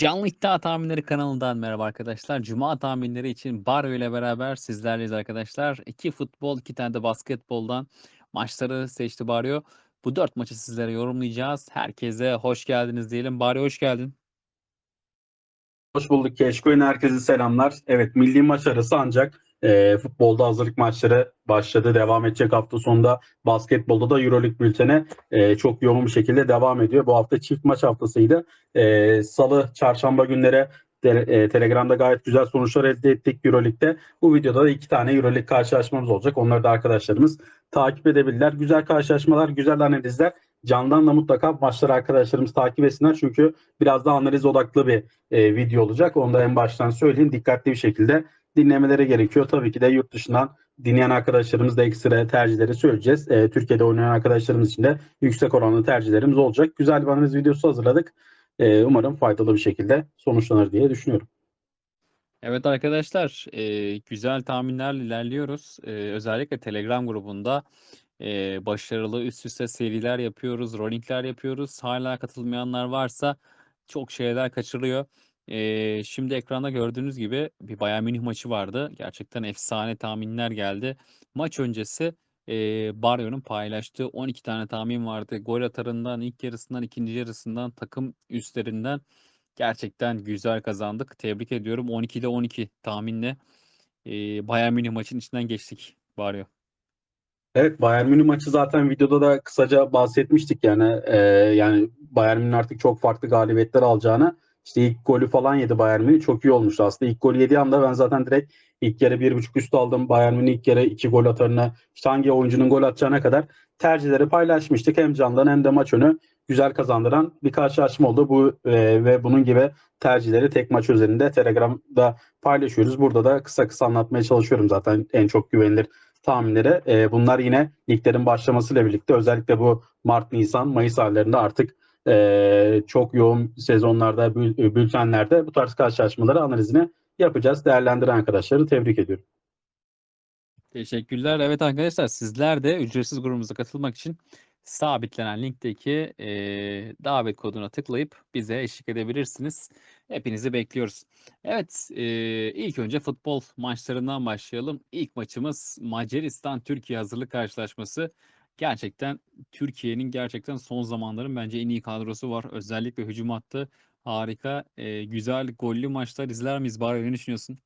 Canlı İddia Tahminleri kanalından merhaba arkadaşlar. Cuma tahminleri için Baryo ile beraber sizlerleyiz arkadaşlar. İki futbol, iki tane de basketboldan maçları seçti Baryo. Bu dört maçı sizlere yorumlayacağız. Herkese hoş geldiniz diyelim. Baryo hoş geldin. Hoş bulduk Keşkoy'un herkese selamlar. Evet milli maç arası ancak e, futbolda hazırlık maçları başladı. Devam edecek hafta sonunda basketbolda da Euroleague bülteni e, çok yoğun bir şekilde devam ediyor. Bu hafta çift maç haftasıydı. E, Salı, çarşamba günlere te- e, Telegram'da gayet güzel sonuçlar elde ettik Euroleague'de. Bu videoda da iki tane Euroleague karşılaşmamız olacak. Onları da arkadaşlarımız takip edebilirler. Güzel karşılaşmalar, güzel analizler. Candan da mutlaka maçları arkadaşlarımız takip etsinler. Çünkü biraz da analiz odaklı bir e, video olacak. Onu da en baştan söyleyeyim. Dikkatli bir şekilde dinlemeleri gerekiyor. Tabii ki de yurt dışından dinleyen arkadaşlarımız da ekstra tercihleri söyleyeceğiz. E, Türkiye'de oynayan arkadaşlarımız için de yüksek oranlı tercihlerimiz olacak. Güzel bir analiz videosu hazırladık. E, umarım faydalı bir şekilde sonuçlanır diye düşünüyorum. Evet arkadaşlar, e, güzel tahminlerle ilerliyoruz. E, özellikle Telegram grubunda e, başarılı üst üste seriler yapıyoruz, rollingler yapıyoruz. Hala katılmayanlar varsa çok şeyler kaçırıyor. E, şimdi ekranda gördüğünüz gibi bir Bayern Münih maçı vardı. Gerçekten efsane tahminler geldi. Maç öncesi e, Baryo'nun paylaştığı 12 tane tahmin vardı. Gol atarından, ilk yarısından, ikinci yarısından, takım üstlerinden. Gerçekten güzel kazandık. Tebrik ediyorum. 12'de 12 tahminle e, Bayern Münih maçın içinden geçtik Baryo. Evet Bayern Münih maçı zaten videoda da kısaca bahsetmiştik yani e, yani Bayern Münih artık çok farklı galibiyetler alacağını işte ilk golü falan yedi Bayern Münih. Çok iyi olmuştu aslında. İlk golü yediği anda ben zaten direkt ilk yarı bir buçuk üstü aldım. Bayern Münih ilk yarı iki gol atarına işte hangi oyuncunun gol atacağına kadar tercihleri paylaşmıştık. Hem candan hem de maç önü güzel kazandıran bir karşılaşma oldu. Bu e, ve bunun gibi tercihleri tek maç üzerinde Telegram'da paylaşıyoruz. Burada da kısa kısa anlatmaya çalışıyorum zaten. En çok güvenilir tahminleri. E, bunlar yine liglerin başlamasıyla birlikte özellikle bu Mart, Nisan, Mayıs aylarında artık e, çok yoğun sezonlarda, bül- bültenlerde bu tarz karşılaşmaları analizini yapacağız. Değerlendiren arkadaşları tebrik ediyorum. Teşekkürler. Evet arkadaşlar sizler de ücretsiz grubumuza katılmak için sabitlenen linkteki e, davet koduna tıklayıp bize eşlik edebilirsiniz. Hepinizi bekliyoruz. Evet, e, ilk önce futbol maçlarından başlayalım. İlk maçımız Macaristan-Türkiye hazırlık karşılaşması. Gerçekten Türkiye'nin gerçekten son zamanların bence en iyi kadrosu var. Özellikle hücum hattı harika. E, güzel gollü maçlar izler miyiz? Bari ne düşünüyorsun?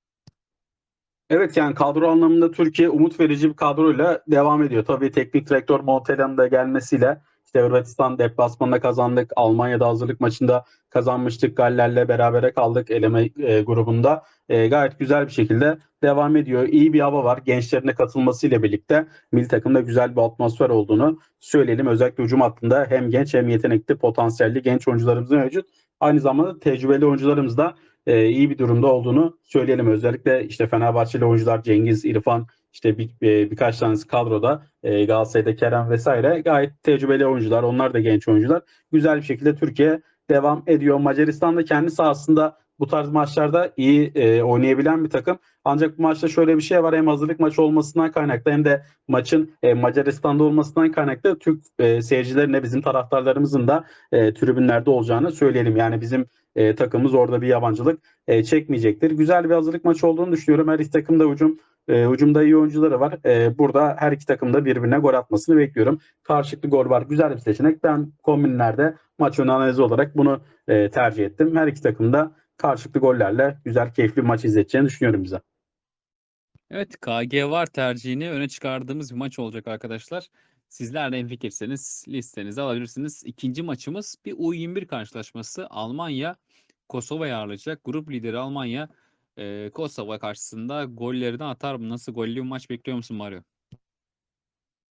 Evet yani kadro anlamında Türkiye umut verici bir kadroyla devam ediyor. Tabii teknik direktör Montella'nın da gelmesiyle işte Hırvatistan deplasmanında kazandık. Almanya'da hazırlık maçında kazanmıştık. Galler'le berabere kaldık eleme e, grubunda. E, gayet güzel bir şekilde devam ediyor. İyi bir hava var. Gençlerin de katılmasıyla birlikte milli takımda güzel bir atmosfer olduğunu söyleyelim. Özellikle hücum hattında hem genç hem yetenekli potansiyelli genç oyuncularımız mevcut. Aynı zamanda tecrübeli oyuncularımız da e, iyi bir durumda olduğunu söyleyelim. Özellikle işte Fenerbahçeli oyuncular Cengiz, İrfan işte bir, e, birkaç tanesi kadroda e, Galatasaray'da Kerem vesaire gayet tecrübeli oyuncular. Onlar da genç oyuncular. Güzel bir şekilde Türkiye devam ediyor. Macaristan da kendi sahasında bu tarz maçlarda iyi e, oynayabilen bir takım. Ancak bu maçta şöyle bir şey var. Hem hazırlık maçı olmasından kaynaklı hem de maçın e, Macaristan'da olmasından kaynaklı Türk e, seyircilerine bizim taraftarlarımızın da e, tribünlerde olacağını söyleyelim. Yani bizim e, takımımız orada bir yabancılık e, çekmeyecektir. Güzel bir hazırlık maçı olduğunu düşünüyorum. Her iki takım da hücum e, hücumda iyi oyuncuları var. E, burada her iki takım da birbirine gol atmasını bekliyorum. Karşılıklı gol var. Güzel bir seçenek. Ben kombinlerde maç ön analizi olarak bunu e, tercih ettim. Her iki takım da karşılıklı gollerle güzel keyifli bir maç izleteceğini düşünüyorum bize. Evet, KG var tercihini öne çıkardığımız bir maç olacak arkadaşlar. Sizler de hemfikirseniz listenize alabilirsiniz. İkinci maçımız bir U21 karşılaşması. Almanya Kosova'yı ağırlayacak. Grup lideri Almanya e, Kosova karşısında gollerini atar mı? Nasıl gollü bir maç bekliyor musun Mario?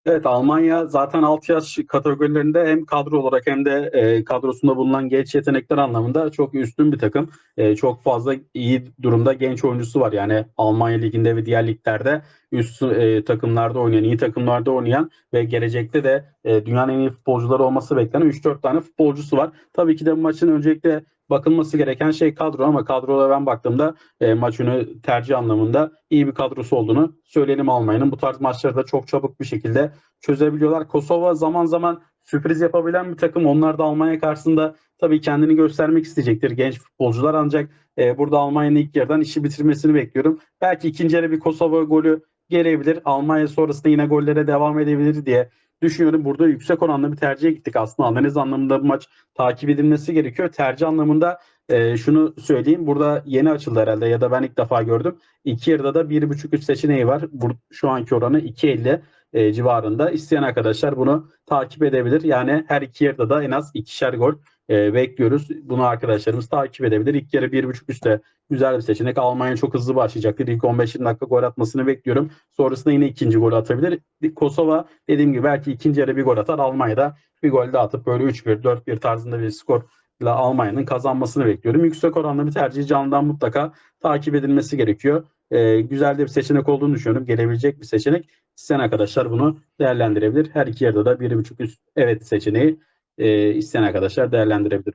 Evet Almanya zaten alt yaş kategorilerinde hem kadro olarak hem de e, kadrosunda bulunan genç yetenekler anlamında çok üstün bir takım. E, çok fazla iyi durumda genç oyuncusu var. Yani Almanya liginde ve diğer liglerde üst e, takımlarda oynayan, iyi takımlarda oynayan ve gelecekte de e, dünyanın en iyi futbolcuları olması beklenen 3-4 tane futbolcusu var. Tabii ki de bu maçın öncelikle bakılması gereken şey kadro ama kadroya ben baktığımda e, maç önü tercih anlamında iyi bir kadrosu olduğunu söyleyelim Almanya'nın. Bu tarz maçları da çok çabuk bir şekilde çözebiliyorlar. Kosova zaman zaman sürpriz yapabilen bir takım. Onlar da Almanya karşısında tabii kendini göstermek isteyecektir genç futbolcular ancak e, burada Almanya'nın ilk yarıdan işi bitirmesini bekliyorum. Belki ikinci yarı bir Kosova golü gelebilir. Almanya sonrasında yine gollere devam edebilir diye düşünüyorum. Burada yüksek oranlı bir tercihe gittik aslında. Analiz anlamında bu maç takip edilmesi gerekiyor. Tercih anlamında e, şunu söyleyeyim. Burada yeni açıldı herhalde ya da ben ilk defa gördüm. İki yarıda da 1.5 üst seçeneği var. Bu, şu anki oranı 2.50 e, civarında. İsteyen arkadaşlar bunu takip edebilir. Yani her iki yarıda da en az ikişer gol e, bekliyoruz. Bunu arkadaşlarımız takip edebilir. İlk yarı 1.5 üstte güzel bir seçenek. Almanya çok hızlı başlayacaktır. İlk 15-20 dakika gol atmasını bekliyorum. Sonrasında yine ikinci gol atabilir. Kosova dediğim gibi belki ikinci yarı bir gol atar. Almanya'da bir gol daha atıp böyle 3-1, 4-1 tarzında bir skor ile Almanya'nın kazanmasını bekliyorum. Yüksek oranlı bir tercih canlıdan mutlaka takip edilmesi gerekiyor. Ee, güzel de bir seçenek olduğunu düşünüyorum. Gelebilecek bir seçenek. İsteyen arkadaşlar bunu değerlendirebilir. Her iki yarıda da 1.5 üst evet seçeneği e, isteyen arkadaşlar değerlendirebilir.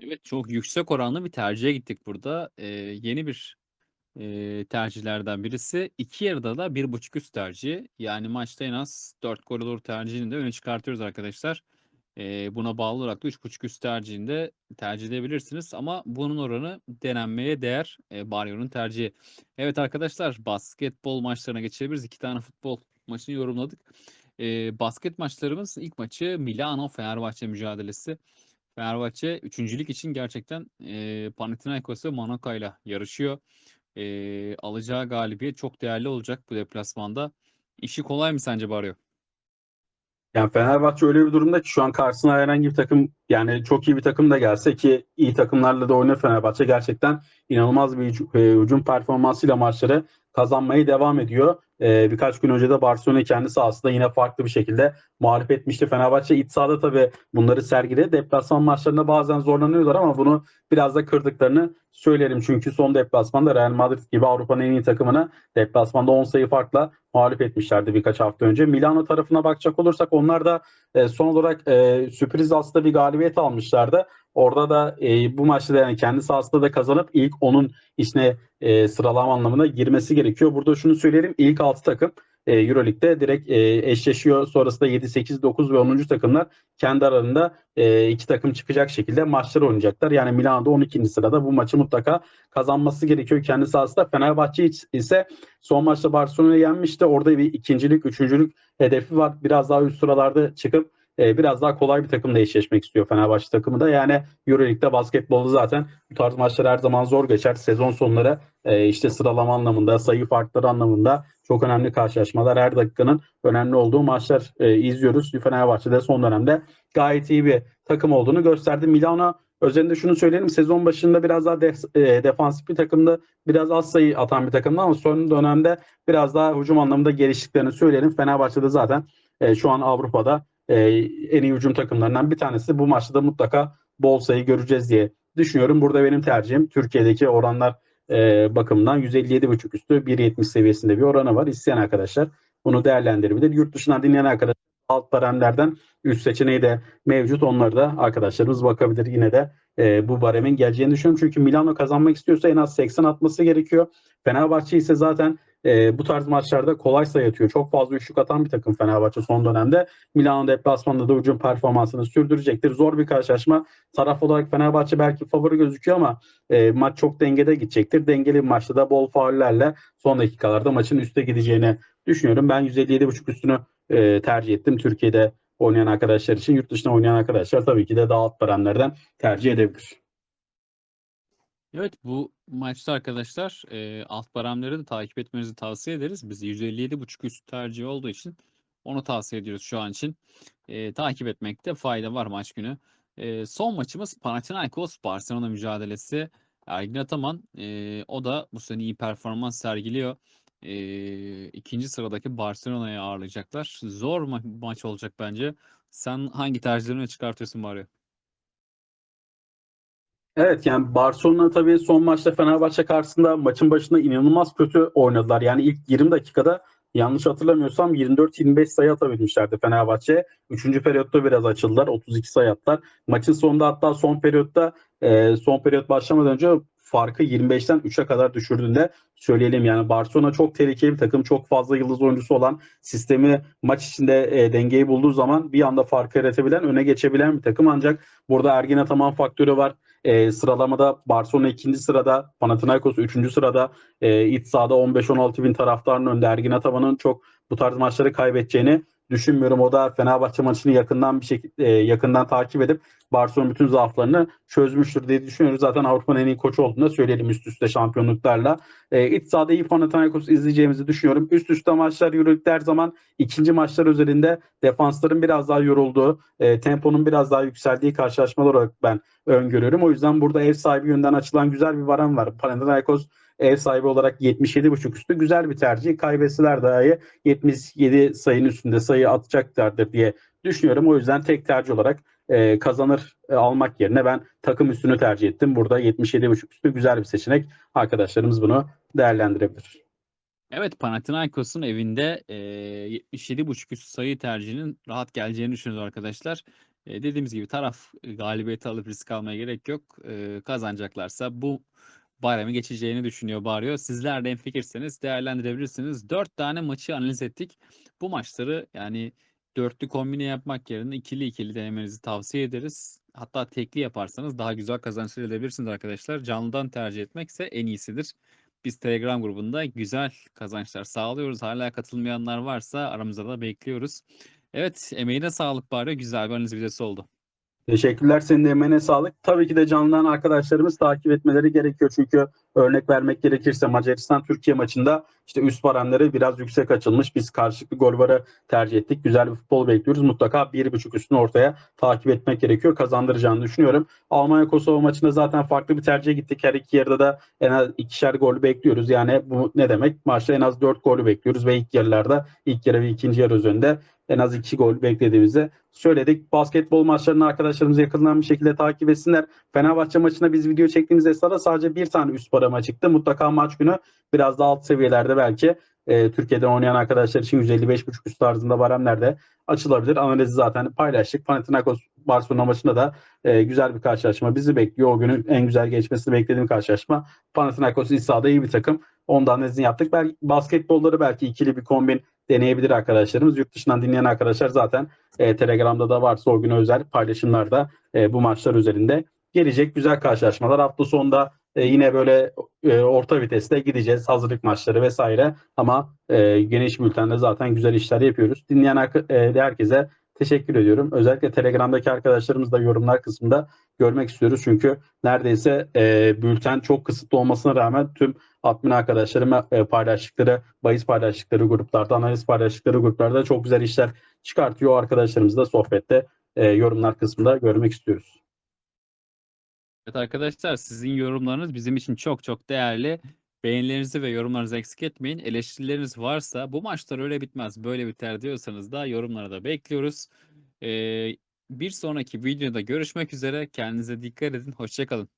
Evet çok yüksek oranlı bir tercihe gittik burada. Ee, yeni bir e, tercihlerden birisi. İki yarıda da bir buçuk üst tercihi. Yani maçta en az 4 gol olur tercihini de öne çıkartıyoruz arkadaşlar. Ee, buna bağlı olarak da üç buçuk üst tercihini de tercih edebilirsiniz. Ama bunun oranı denenmeye değer. E, Baryo'nun tercihi. Evet arkadaşlar basketbol maçlarına geçebiliriz. İki tane futbol maçını yorumladık. E, basket maçlarımız ilk maçı Milano Fenerbahçe mücadelesi. Fenerbahçe üçüncülük için gerçekten e, Panathinaikos ve Monaco ile yarışıyor. E, alacağı galibiyet çok değerli olacak bu deplasmanda. İşi kolay mı sence Baryo? Yani Fenerbahçe öyle bir durumda ki şu an karşısına herhangi bir takım yani çok iyi bir takım da gelse ki iyi takımlarla da oynuyor Fenerbahçe gerçekten inanılmaz bir e, hücum performansıyla maçları kazanmaya devam ediyor. E, birkaç gün önce de Barcelona kendi sahasında yine farklı bir şekilde mağlup etmişti. Fenerbahçe iç sahada tabii bunları sergiledi. Deplasman maçlarında bazen zorlanıyorlar ama bunu biraz da kırdıklarını söylerim. Çünkü son deplasmanda Real Madrid gibi Avrupa'nın en iyi takımını deplasmanda 10 sayı farkla mağlup etmişlerdi birkaç hafta önce. Milano tarafına bakacak olursak onlar da e, son olarak e, sürpriz aslında bir galibiyet almışlardı. Orada da e, bu maçta da yani kendi sahasında da kazanıp ilk onun içine e, sıralama anlamına girmesi gerekiyor. Burada şunu söyleyelim. ilk 6 takım e, Euroleague'de direkt e, eşleşiyor. Sonrasında 7, 8, 9 ve 10. takımlar kendi aralarında e, iki takım çıkacak şekilde maçlar oynayacaklar. Yani Milano'da 12. sırada bu maçı mutlaka kazanması gerekiyor kendi sahasında. Fenerbahçe ise son maçta Barcelona'yı yenmişti. Orada bir ikincilik, üçüncülük hedefi var. Biraz daha üst sıralarda çıkıp e, biraz daha kolay bir takımla eşleşmek istiyor Fenerbahçe takımı da. Yani Euroleague'de basketbolda zaten bu tarz maçlar her zaman zor geçer. Sezon sonları e, işte sıralama anlamında, sayı farkları anlamında çok önemli karşılaşmalar. Her dakikanın önemli olduğu maçlar e, izliyoruz. Fenerbahçe'de son dönemde gayet iyi bir takım olduğunu gösterdi. Milano Özelinde şunu söyleyelim. Sezon başında biraz daha def, e, defansif bir takımda biraz az sayı atan bir takımda ama son dönemde biraz daha hücum anlamında geliştiklerini söyleyelim. Fenerbahçe'de zaten e, şu an Avrupa'da e, en iyi hücum takımlarından bir tanesi. Bu maçta da mutlaka bol sayı göreceğiz diye düşünüyorum. Burada benim tercihim Türkiye'deki oranlar e, bakımından 157.5 üstü 1.70 seviyesinde bir oranı var. İsteyen arkadaşlar bunu değerlendirebilir. Yurt dışından dinleyen arkadaşlar alt baremlerden üst seçeneği de mevcut. Onları da arkadaşlarımız bakabilir. Yine de e, bu baremin geleceğini düşünüyorum. Çünkü Milano kazanmak istiyorsa en az 80 atması gerekiyor. Fenerbahçe ise zaten e, bu tarz maçlarda kolay sayı atıyor. Çok fazla üçlük atan bir takım Fenerbahçe son dönemde. Milano deplasmanda da hücum performansını sürdürecektir. Zor bir karşılaşma. Taraf olarak Fenerbahçe belki favori gözüküyor ama e, maç çok dengede gidecektir. Dengeli bir maçta da bol faullerle son dakikalarda maçın üste gideceğini düşünüyorum. Ben 157.5 üstünü e, tercih ettim. Türkiye'de oynayan arkadaşlar için yurt dışında oynayan arkadaşlar tabii ki de daha alt paramlardan tercih edebilir. Evet bu maçta arkadaşlar e, alt paramları da takip etmenizi tavsiye ederiz. Biz 157.5 üst tercih olduğu için onu tavsiye ediyoruz şu an için. E, takip etmekte fayda var maç günü. E, son maçımız Panathinaikos Barcelona mücadelesi. Ergin Ataman e, o da bu sene iyi performans sergiliyor. E, ikinci sıradaki Barcelona'yı ağırlayacaklar. Zor ma- maç olacak bence. Sen hangi tercihlerini çıkartıyorsun Mario? Evet yani Barcelona tabii son maçta Fenerbahçe karşısında maçın başında inanılmaz kötü oynadılar. Yani ilk 20 dakikada yanlış hatırlamıyorsam 24-25 sayı atabilmişlerdi Fenerbahçe. Üçüncü periyotta biraz açıldılar. 32 sayı attılar. Maçın sonunda hatta son periyotta e, son periyot başlamadan önce farkı 25'ten 3'e kadar düşürdüğünde söyleyelim. Yani Barcelona çok tehlikeli bir takım. Çok fazla yıldız oyuncusu olan sistemi maç içinde e, dengeyi bulduğu zaman bir anda farkı yaratabilen, öne geçebilen bir takım. Ancak burada Ergin Ataman faktörü var. E, sıralamada Barcelona ikinci sırada, Panathinaikos üçüncü sırada. E, iç sahada 15-16 bin taraftarın önünde Ergin Ataman'ın çok bu tarz maçları kaybedeceğini düşünmüyorum. O da Fenerbahçe maçını yakından bir şekilde e, yakından takip edip Barcelona bütün zaaflarını çözmüştür diye düşünüyoruz. Zaten Avrupa'nın en iyi koçu olduğunu da söyleyelim üst üste şampiyonluklarla. E, iç sahada iyi Panathinaikos izleyeceğimizi düşünüyorum. Üst üste maçlar yürüdükleri her zaman ikinci maçlar üzerinde defansların biraz daha yorulduğu, e, temponun biraz daha yükseldiği karşılaşmalar olarak ben öngörüyorum. O yüzden burada ev sahibi yönden açılan güzel bir varan var. Panathinaikos ev sahibi olarak 77.5 üstü güzel bir tercih. Kaybetseler dahi 77 sayının üstünde sayı atacaklardır diye düşünüyorum. O yüzden tek tercih olarak e, kazanır e, almak yerine ben takım üstünü tercih ettim. Burada 77.5 üstü güzel bir seçenek. Arkadaşlarımız bunu değerlendirebilir. Evet Panathinaikos'un evinde e, 77.5 üst sayı tercihinin rahat geleceğini düşünüyoruz arkadaşlar. E, dediğimiz gibi taraf galibiyeti alıp risk almaya gerek yok. E, kazanacaklarsa bu bayramı geçeceğini düşünüyor Barrio. Sizler de en fikirseniz değerlendirebilirsiniz. 4 tane maçı analiz ettik. Bu maçları yani dörtlü kombine yapmak yerine ikili ikili denemenizi tavsiye ederiz. Hatta tekli yaparsanız daha güzel kazançlar elde edebilirsiniz arkadaşlar. Canlıdan tercih etmekse en iyisidir. Biz Telegram grubunda güzel kazançlar sağlıyoruz. Hala katılmayanlar varsa aramızda da bekliyoruz. Evet, emeğine sağlık bari. Güzel bir analiz videosu oldu. Teşekkürler senin de emeğine sağlık. Tabii ki de canlıdan arkadaşlarımız takip etmeleri gerekiyor. Çünkü örnek vermek gerekirse Macaristan-Türkiye maçında işte üst varanları biraz yüksek açılmış. Biz karşılıklı gol varı tercih ettik. Güzel bir futbol bekliyoruz. Mutlaka 1.5 üstünü ortaya takip etmek gerekiyor. Kazandıracağını düşünüyorum. Almanya-Kosova maçında zaten farklı bir tercihe gittik. Her iki yarıda da en az ikişer gol bekliyoruz. Yani bu ne demek? Maçta en az 4 golü bekliyoruz ve ilk yarılarda ilk yarı ve ikinci yarı üzerinde en az 2 gol beklediğimizi söyledik. Basketbol maçlarını arkadaşlarımız yakından bir şekilde takip etsinler. Fenerbahçe maçına biz video çektiğimiz esnada sadece bir tane üst barama çıktı. Mutlaka maç günü biraz daha alt seviyelerde belki e, Türkiye'den oynayan arkadaşlar için 155.5 üst tarzında baremlerde açılabilir. Analizi zaten paylaştık. Panathinaikos Barcelona maçında da e, güzel bir karşılaşma bizi bekliyor. O günün en güzel geçmesini beklediğim karşılaşma. Panathinaikos iç sahada iyi bir takım. Ondan analizini yaptık. Belki basketbolları belki ikili bir kombin deneyebilir arkadaşlarımız. Yurt dışından dinleyen arkadaşlar zaten e, Telegram'da da varsa o güne özel paylaşımlarda e, bu maçlar üzerinde gelecek güzel karşılaşmalar. Hafta sonunda e, yine böyle e, orta viteste gideceğiz. Hazırlık maçları vesaire ama e, geniş bültende zaten güzel işler yapıyoruz. Dinleyen e, herkese teşekkür ediyorum. Özellikle Telegram'daki arkadaşlarımız da yorumlar kısmında görmek istiyoruz. Çünkü neredeyse e, bülten çok kısıtlı olmasına rağmen tüm admin arkadaşlarım e, paylaştıkları, bahis paylaştıkları gruplarda, analiz paylaştıkları gruplarda çok güzel işler çıkartıyor. Arkadaşlarımızı da sohbette e, yorumlar kısmında görmek istiyoruz. Evet arkadaşlar sizin yorumlarınız bizim için çok çok değerli. Beğenilerinizi ve yorumlarınızı eksik etmeyin. Eleştirileriniz varsa bu maçlar öyle bitmez böyle biter diyorsanız da yorumlara da bekliyoruz. Ee, bir sonraki videoda görüşmek üzere. Kendinize dikkat edin. Hoşçakalın.